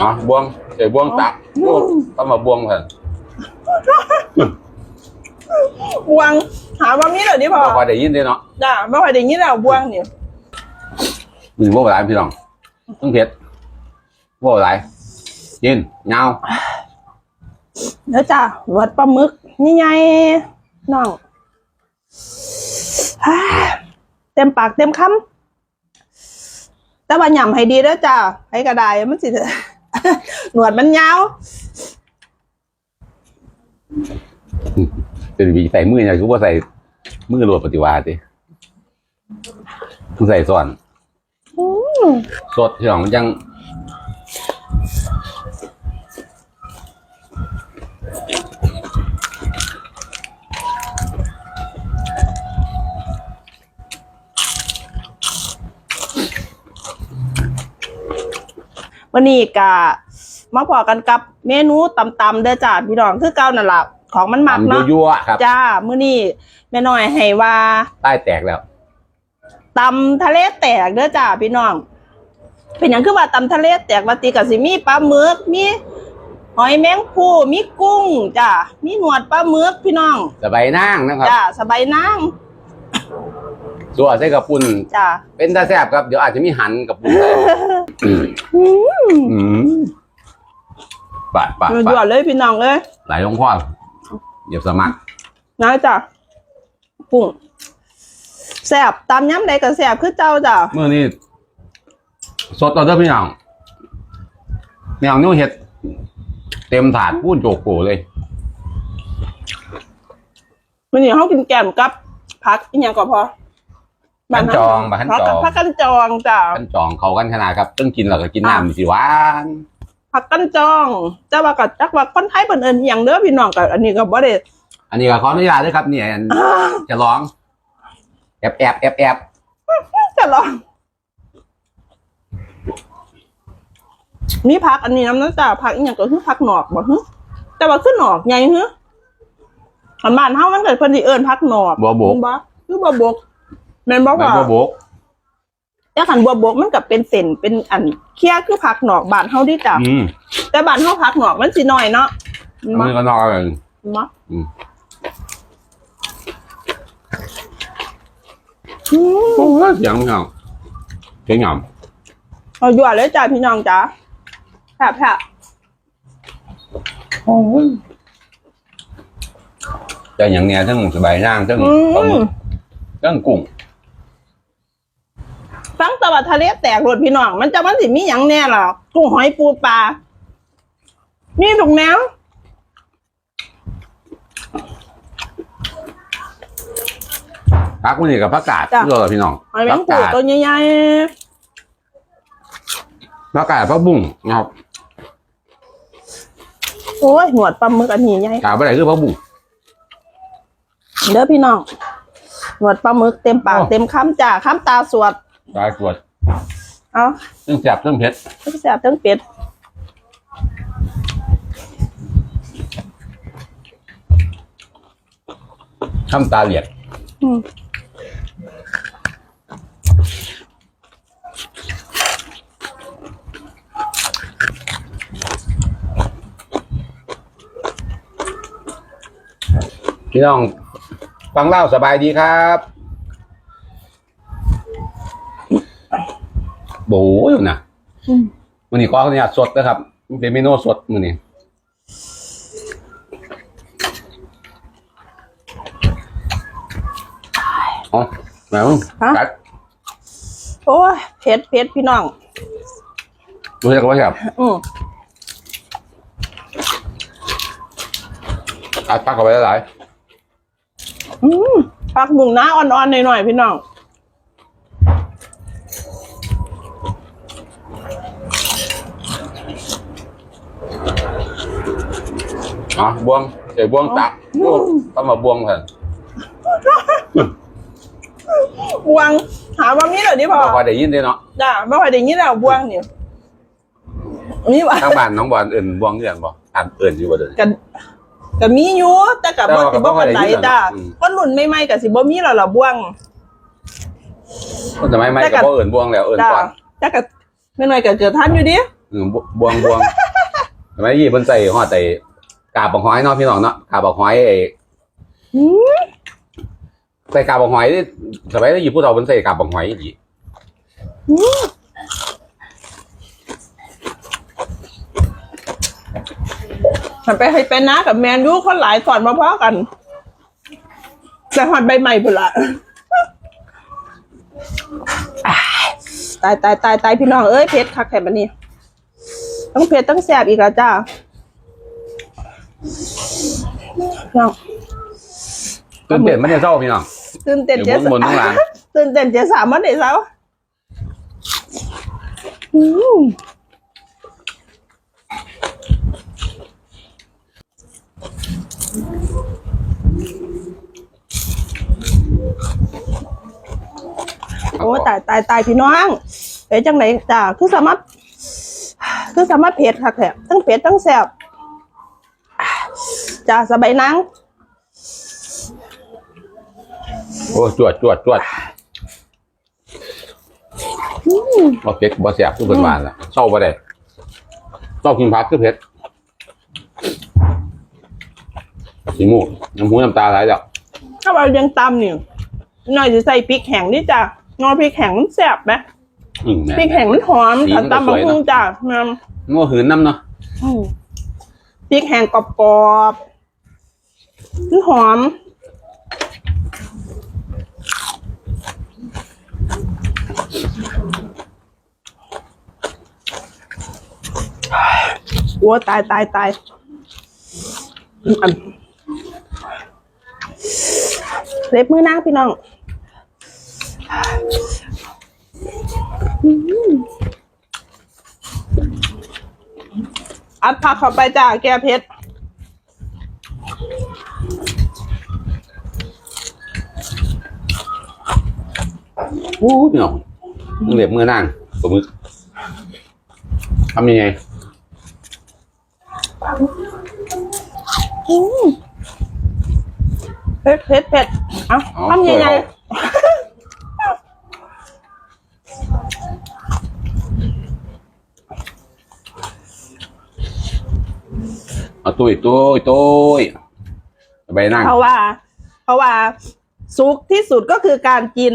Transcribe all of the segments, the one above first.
อ๋อบวงเดี๋ยวบวงตักโอ้ต้องมาบวงเถอะบวงหาว่ามีเหรอดิพ่อบ่ค่อยได้ยินเด้เนาะจ้าไม่ค่อยได้ยินแล้วบวงเนี่ยมีบ่หลายพี่น้องต้องเผ็ดบ่หลายกินเงาแล้วจ้าหวัดปลาหมึกนี่ไงน้องฮ่าเต็มปากเต็มคำแต่ว่าหย่ำให้ดีแล้วจ้าให้กระไดมันสิ หนวดมันยาวเป็นวีใส่มือเนี่ยคือว่าใส่มือรวดปฏิวาติต้องใส่ส่วนอืมสดพี่น้องมันยัง วันนี้กะมาพอกันกับเมนูตำๆเด้อจ้าพี่น้องคือเก่านั่นล่ะของมันมักทำเนาะยั่วๆครับจ้ามื้อนี้แม่น้อยให้ว่าใต้แตกแล้วตำทะเลแตกเด้อจ้าพี่น้อง เป็นอย่างคือว่าตำทะเลแตกว่าติกะสิมีปลาหมึกมีหอยแมงภู่มีกุ้งจ้ามีหนวดปลาหมึกพี่น้องสบายนั่งนะครับจ้าสบายนางส่วนใส่กระปุ่นจ้าเป็นตาแซ่บครับเดี๋ยวอาจจะมีหันกระปุ่น อืมอืมอืมปาดปาดยั่ปาวดๆเลยพี่น้องเอ้ยไหลลงคอเดี๋ยวสมัครนะจ้ากุ้งแซ่บตำย้ำใดก็แซ่บคือเจ้าจ้าเมื่อนี้สดต่อเด้อพี่น้องแนวนิ้วเห็ด เต็มถาดพูดโจกโกเลยวันนี้เขากินแกมกับพักอีกอย่างก็พอ ขันจองบะขันพักจองพักกันจองจ้าขันจองเขากันขนาดครับต้องกินแล้วก็กินอะน้ำสิหวานผักกันจองจะว่ากับจักว่าคนไทยเปิ่นเอิ้นอหย่างเด้อพี่น้องกับอันนี้ก็บ่ได้อันนี้ก็ขออนุญาตด้วยครับเนี่ยจะร้องแอบแอบแอบแอบจะลองมีผักอันนี้น้ำน้ำจ้าผักอีหยังก็คือผักหนอกบ่ฮึแต่ว่าคือหนอกใหญ่ฮึอันบ้านเฮามันเกิดเพิ่นสิเอิ้นผักหนอกบัวบกบ่คือบัวบก แม่นบ่ใบว่าบัวบกแต่คันบัวบกมันก็เป็นเส้นเป็นอันเคี้ยคือผักหนอกบ้านเฮาดิจ้ะอืมแต่บ้านเฮาผักหนอกมันสิน้อยเนาะอันนี้ก็นอกกันมาอืม อืมโอ้ยเสียงเงาเสียงเงาเอาอยู่เลยจ้าพี่น้องจ้าแผลบจะอย่างเนี้ยทั้งสบายร่างทั้งๆอืปลาหมึมกทั้งกุ้ง ฟังแตะวันทะเลแตกรถพี่น้อง มันจะมันสิมีหยังแน่ล่ะกุ้งหอยปูปลามีถุงแนวพักวันนี้กับผักกาดจ้ะเพื่อพี่น้องหอยแมผังกปูกาดตัวใหญ่ผักกาดผักบุ้งนะครับๆโอ้ยหนวดปลาหมึกอันนี้ใหญ่กาดอะไรคือผักบุ้ง เด้อพี่น้องหนวดปลาหมึกเต็มปากโอ้ เต็มคำจ้าคำตาสวด กายตรวจเอาเรื่องแซ่บเรื่องเผ็ดทั้งแซ่บทั้งเป็ดข้ามตาเหลียดอืมพี่น้องฟังเล่าสบายดีครับ บ้อยู่นะอืมมือนี้ก็เนี่ยสดนะครับมันเป็นเมนูสดมือนี้อ๋อมามึงกัดโอ้ยเผ็ดเผ็ดพี่น้องดูใช่กับว่าครับอืมอัดปักเข้าไปหลายอืมผักบุ้งน้าอ่อนๆหน่อยๆพี่น้อง อ๋อบวงเดี๋ยวบวงตักโอ้ต้องมาบวงเถอะบวงหาว่ามีเหรอดิพ่อบ่ค่อยได้ยินเด้เนาะจ้าไม่ค่อยได้ยินแล้วบวงนี่มีว่าทางบ้านน้องบอลเอิ่นบวงเรื่องบ่อ่านเอิ่นอยู่บ่เด้อกันก็มีอยู่แต่กับแต่บ่ว่าสิบ่ปานใดก็บ่ได้ยินหรอกจ้าอืมคนรุ่นใหม่ๆก็สิบ่มีแล้วล่ะบวงคนสมัยใหม่แต่ก็ก็บ่เอิ่นบวงแล้วเอิ่นจ้าก่อนแต่ก็ไม่น้อยก็เกิดทันอยู่ดิอืมบวงบวงทำไมยี่เพิ่นใส่ฮอดไอ้ กาบบักหอยเนาะพี่น้องเนาะกาบบักหอยไอ้อืมใส่กาบบักหอยนี่สมัยยี่ผู้เฒ่าเพิ่นใส่กาบบักหอยอีกมันไปให้เป็นนะกับแมนยูคนหลายสอนมาพอกัน แต่หอดใบใหม่พุ่นละอ้ายตายตายตายตายพี่น้องเอ้ยเพชรคักแถบนี้ต้องเพชรต้องแสบอีกแล้วจ้า น้องตื่นเต้นมันจะเศร้าพี่น้อง ตื่นเต้นเดี๋เจ๊ยวบนบนข้างหลัง ตื่นเต้นเจ๊สามวันไหนเช้าอืมโอ้ตายตายตายพี่น้องเอ๋จังไหนจ้าคือสามารถคือสามารถเผ็ดค่ะแถบทั้งเผ็ดทั้งแสบ จ้าสบายนังโอ้จวดจวดจวดบ่เผ็ดบ่แซ่บคือเพิ่นว่าล่ะเศร้าบ่ได้ชอบกินผักคือเผ็ดสีมูกน้ำหูน้ำตาไหลแล้วถ้าเรายังตำนี่หน่อยจะใส่พริกแห้งนี่จ้ะงอพริกแห้งมันแซ่บไหมอืมแม่พริกแห้งมันหอมสีมันก็ถ้าตำสบะวยฮุงเนอะจ้ะแม่นงัวหืนน้ำเนาะอืมพริกแห้งกรอบๆ มันหอม โอ้ตายตายตายเล็บมือนางพี่น้องอัดผักเข้าไปจ้าแก้เผ็ด อู้พี่น้องมึงเหลียบมือนั่งตัวมือทำยังไงอืมเผ็ดเผ็ดเผ็ดเอะเอาทำยังไงช่วยเอาเอาตุ้ยตุ้ยตุ้ยไปนั่งเพราะว่า เพราะว่าสุขที่สุดก็คือการกิน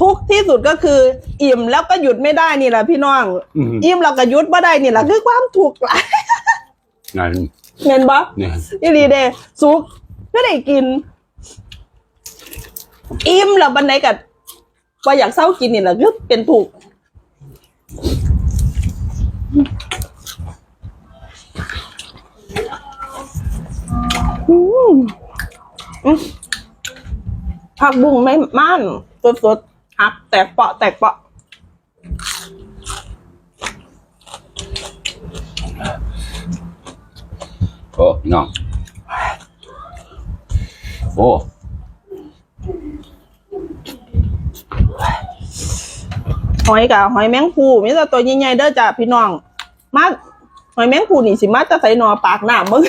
ทุกข์ที่สุดก็คือ อิ่มแล้วก็หยุดไม่ได้นี่แหละพี่น้อง อืม อิ่มแล้วก็หยุดไม่ได้นี่แหละคือความถูกข์หลาย นั่น เห็นปะเนี่ย อีหลีเดสุกก็ได้กิน อิ่มแล้วบันไดกัดว่าอยากเศร้ากินนี่แหละคือเป็นถูกข์อืมอืมผักบุ้งไม่ม่านสดๆ หักแตกเปาะแตกเปาะโอ้พี่น้องโอ้หอยกับหอยแมงภูมีแต่ตัวใหญ่ๆเด้อจ้ะพี่น้อง มาหอยแมงภูนี่สิมาจะใส่หนอปากหน้ามึง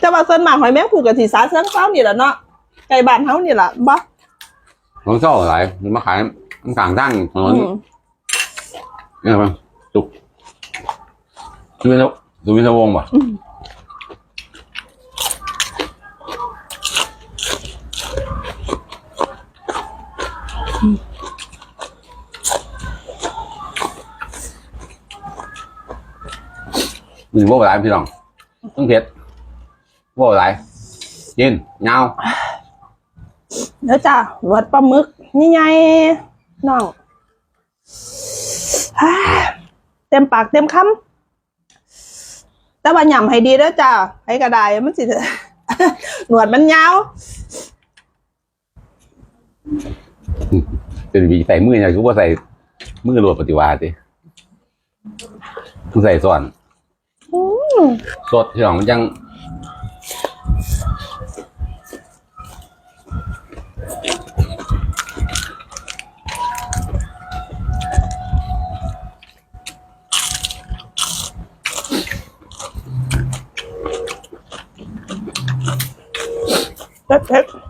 จะว่าส่วนมากหอยแมงภูกับสีสาเชิงเซ้านี่แหละเนาะ ไก่บ้านเฮานี่แหละบ่น้องเศร้าหลายมันมาขายมันกลางตั้งถนนอืมเนี่ยครับจุกสุวินทวสุวินทวงศ์ป่ะมีพวกอะไรพี่น้องต้องเผ็ดพวกอะไรยินเงา เด้อจ้ะวัดปลาหมึกนี่ไงน้องฮ่าเต็มปากเต็มคำแต่ว่าหย่ำให้ดีเด้อจ้ะให้กระไดมันสิหนวดมันยาวเป็นวีใส่มือเนี่ยคือว่าใส่มือรวดปฏิวาสิต้องใส่ส่วนอืมสดที่หลังมันยัง เผ็ดเผ็ด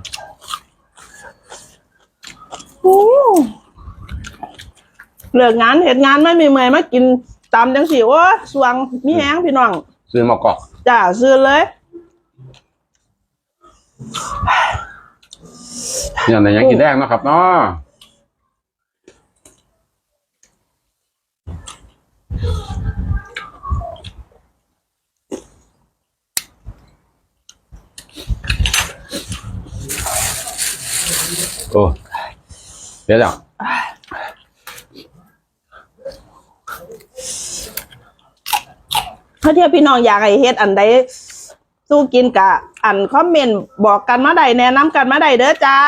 อืมเลิกงานเหตุงานไม่มีเมื่อยมากินตำจังสิโอ้สวงมีแห้งพี่น้อง ซื้อมากอกจ้าซื้อเลยเนี่ยในยังกินแดงเนาะครับเนาะ อ้เดี๋ยวจ้ะถ้าเทียบพี่น้องอยากให้เฮ็ดอันใดสู้กินกะ อันคอมเมนต์บอกกันมาใดแนะนำกันมาใดเด้อจ้า